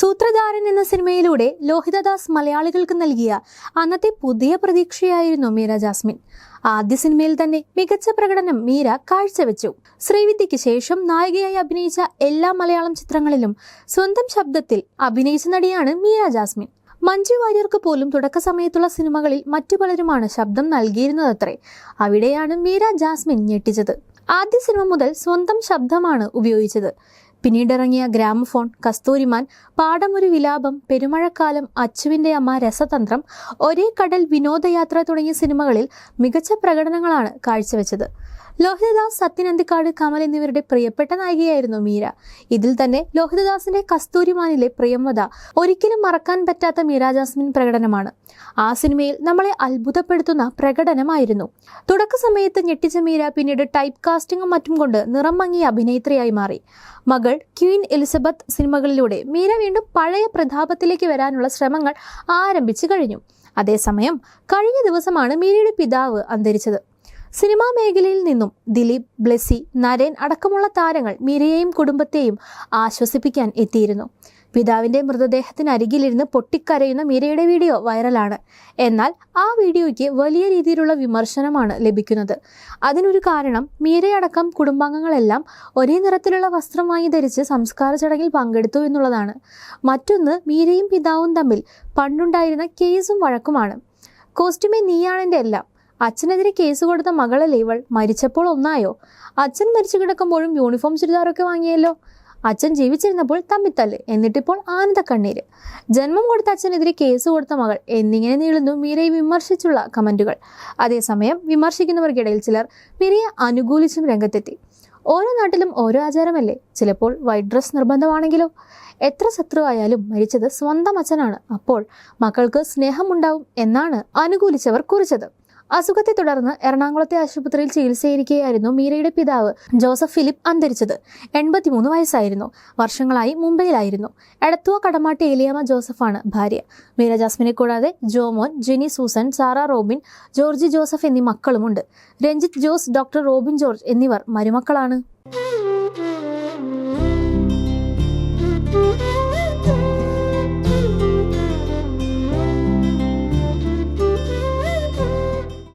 സൂത്രധാരൻ എന്ന സിനിമയിലൂടെ ലോഹിതദാസ് മലയാളികൾക്ക് നൽകിയ അന്നത്തെ പുതിയ പ്രതീക്ഷയായിരുന്നു മീര ജാസ്മിൻ. ആദ്യ സിനിമയിൽ തന്നെ മികച്ച പ്രകടനം മീര കാഴ്ചവെച്ചു. ശ്രീവിദ്യയ്ക്ക് ശേഷം നായികയായി അഭിനയിച്ച എല്ലാ മലയാളം ചിത്രങ്ങളിലും സ്വന്തം ശബ്ദത്തിൽ അഭിനയിച്ച നടിയാണ് മീര ജാസ്മിൻ. മഞ്ജു വാര്യർക്ക് പോലും തുടക്ക സമയത്തുള്ള സിനിമകളിൽ മറ്റു പലരുമാണ് ശബ്ദം നൽകിയിരുന്നതത്രേ. അവിടെയാണ് മീര ജാസ്മിൻ ഞെട്ടിച്ചത്. ആദ്യ സിനിമ മുതൽ സ്വന്തം ശബ്ദമാണ് ഉപയോഗിച്ചത്. പിന്നീടിറങ്ങിയ ഗ്രാമഫോൺ കസ്തൂരിമാൻ പാടമൊരു വിലാപം പെരുമഴക്കാലം അച്ചുവിന്റെ അമ്മ രസതന്ത്രം ഒരേ കടൽ വിനോദയാത്ര തുടങ്ങിയ സിനിമകളിൽ മികച്ച പ്രകടനങ്ങളാണ് കാഴ്ചവെച്ചത്. ലോഹിതദാസ് സത്യനന്ദിക്കാട് കമൽ എന്നിവരുടെ പ്രിയപ്പെട്ട നായികയായിരുന്നു മീര. ഇതിൽ തന്നെ ലോഹിതദാസിന്റെ കസ്തൂരിമാനിലെ പ്രിയംവത ഒരിക്കലും മറക്കാൻ പറ്റാത്ത മീര ജാസ്മിൻ പ്രകടനമാണ്. ആ സിനിമയിൽ നമ്മളെ അത്ഭുതപ്പെടുത്തുന്ന പ്രകടനമായിരുന്നു. തുടക്ക സമയത്ത് ഞെട്ടിച്ച മീര പിന്നീട് ടൈപ്പ് കാസ്റ്റിംഗും മറ്റും കൊണ്ട് നിറം മങ്ങിയ അഭിനേത്രിയായി മാറി. മകൾ ക്വീൻ എലിസബത്ത് സിനിമകളിലൂടെ മീര വീണ്ടും പഴയ പ്രതാപത്തിലേക്ക് വരാനുള്ള ശ്രമങ്ങൾ ആരംഭിച്ചു കഴിഞ്ഞു. അതേസമയം കഴിഞ്ഞ ദിവസമാണ് മീരയുടെ പിതാവ് അന്തരിച്ചത്. സിനിമാ മേഖലയിൽ നിന്നും ദിലീപ് ബ്ലെസി നരേൻ അടക്കമുള്ള താരങ്ങൾ മീരയെയും കുടുംബത്തെയും ആശ്വസിപ്പിക്കാൻ എത്തിയിരുന്നു. പിതാവിന്റെ മൃതദേഹത്തിനരികിലിരുന്ന് പൊട്ടിക്കരയുന്ന മീരയുടെ വീഡിയോ വൈറലാണ്. എന്നാൽ ആ വീഡിയോയ്ക്ക് വലിയ രീതിയിലുള്ള വിമർശനമാണ് ലഭിക്കുന്നത്. അതിനൊരു കാരണം മീരയടക്കം കുടുംബാംഗങ്ങളെല്ലാം ഒരേ നിറത്തിലുള്ള വസ്ത്രം വാങ്ങി ധരിച്ച് സംസ്കാര ചടങ്ങിൽ പങ്കെടുത്തു എന്നുള്ളതാണ്. മറ്റൊന്ന് മീരയും പിതാവും തമ്മിൽ പണ്ടുണ്ടായിരുന്ന കേസും വഴക്കുമാണ്. കോസ്റ്റ്യൂമേ നീയാണെന്റെ എല്ലാം അച്ഛനെതിരെ കേസ് കൊടുത്ത മകളല്ലേ ഇവൾ? മരിച്ചപ്പോൾ ഒന്നായോ? അച്ഛൻ മരിച്ചു കിടക്കുമ്പോഴും യൂണിഫോം ചുരിദാറൊക്കെ വാങ്ങിയല്ലോ. അച്ഛൻ ജീവിച്ചിരുന്നപ്പോൾ തമ്മിത്തല്ല് എന്നിട്ടിപ്പോൾ ആനന്ദ കണ്ണീര്. ജന്മം കൊടുത്ത അച്ഛനെതിരെ കേസ് കൊടുത്ത മകൾ എന്നിങ്ങനെ നീളുന്നു മീരയെ വിമർശിച്ചുള്ള കമന്റുകൾ. അതേസമയം വിമർശിക്കുന്നവർക്കിടയിൽ ചിലർ മീരയെ അനുകൂലിച്ചും രംഗത്തെത്തി. ഓരോ നാട്ടിലും ഓരോ ആചാരമല്ലേ? ചിലപ്പോൾ വൈറ്റ് ഡ്രസ് നിർബന്ധമാണെങ്കിലോ? എത്ര ശത്രുവായാലും മരിച്ചത് സ്വന്തം അച്ഛനാണ്. അപ്പോൾ മക്കൾക്ക് സ്നേഹമുണ്ടാവും എന്നാണ് അനുകൂലിച്ചവർ കുറിച്ചത്. അസുഖത്തെ തുടർന്ന് എറണാകുളത്തെ ആശുപത്രിയിൽ ചികിത്സയിരിക്കുകയായിരുന്നു മീരയുടെ പിതാവ് ജോസഫ് ഫിലിപ്പ് അന്തരിച്ചത്. എൺപത്തിമൂന്ന് വയസ്സായിരുന്നു. വർഷങ്ങളായി മുംബൈയിലായിരുന്നു. എടത്തുവ കടമാട്ട് ഏലിയാമ ജോസഫാണ് ഭാര്യ. മീര ജാസ്മിനെ കൂടാതെ Jomon Jini Susan Sara Robin Georgy Joseph എന്നീ മക്കളുമുണ്ട്. Ranjith Jose doctor Robin George എന്നിവർ മരുമക്കളാണ്.